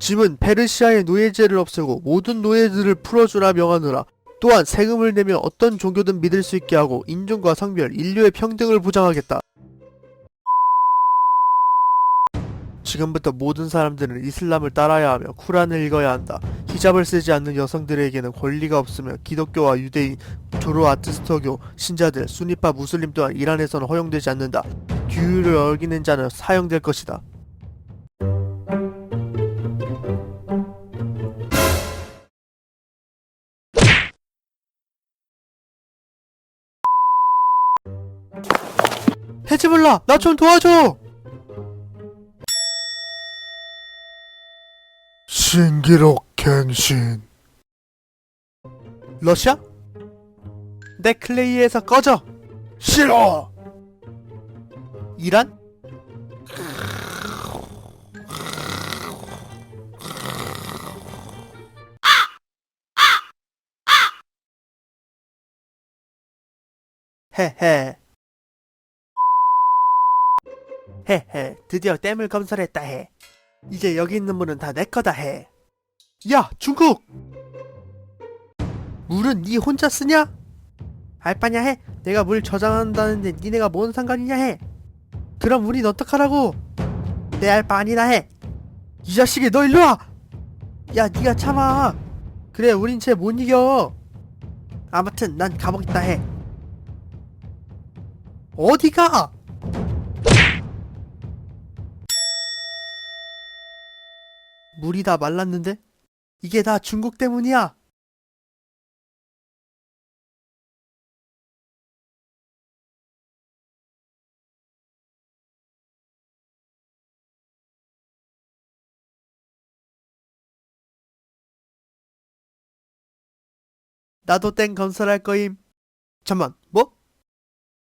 짐은 페르시아의 노예제를 없애고 모든 노예들을 풀어주라 명하노라. 또한 세금을 내며 어떤 종교든 믿을 수 있게 하고 인종과 성별, 인류의 평등을 보장하겠다. 지금부터 모든 사람들은 이슬람을 따라야 하며 쿠란을 읽어야 한다. 히잡을 쓰지 않는 여성들에게는 권리가 없으며 기독교와 유대인, 조로아트스터교, 신자들, 수니파 무슬림 또한 이란에서는 허용되지 않는다. 규율을 어기는 자는 사형될 것이다. 헤즈볼라, 나 좀 도와줘! 신기록 갱신 러시아? 내 클레이에서 꺼져! 싫어! 이란? 헤헤 헤헤 드디어 댐을 건설했다 해 이제 여기 있는 물은 다 내 거다 해. 야, 중국! 물은 니 혼자 쓰냐? 알바냐 해? 내가 물 저장한다는데 니네가 뭔 상관이냐 해? 그럼 우린 어떡하라고? 내 알바 아니다 해. 이 자식이 너 일로 와! 야, 니가 참아. 그래, 우린 쟤 못 이겨. 아무튼 난 가보겠다 해. 어디가? 물이 다 말랐는데? 이게 다 중국 때문이야. 나도 땡 건설할 거임. 잠만,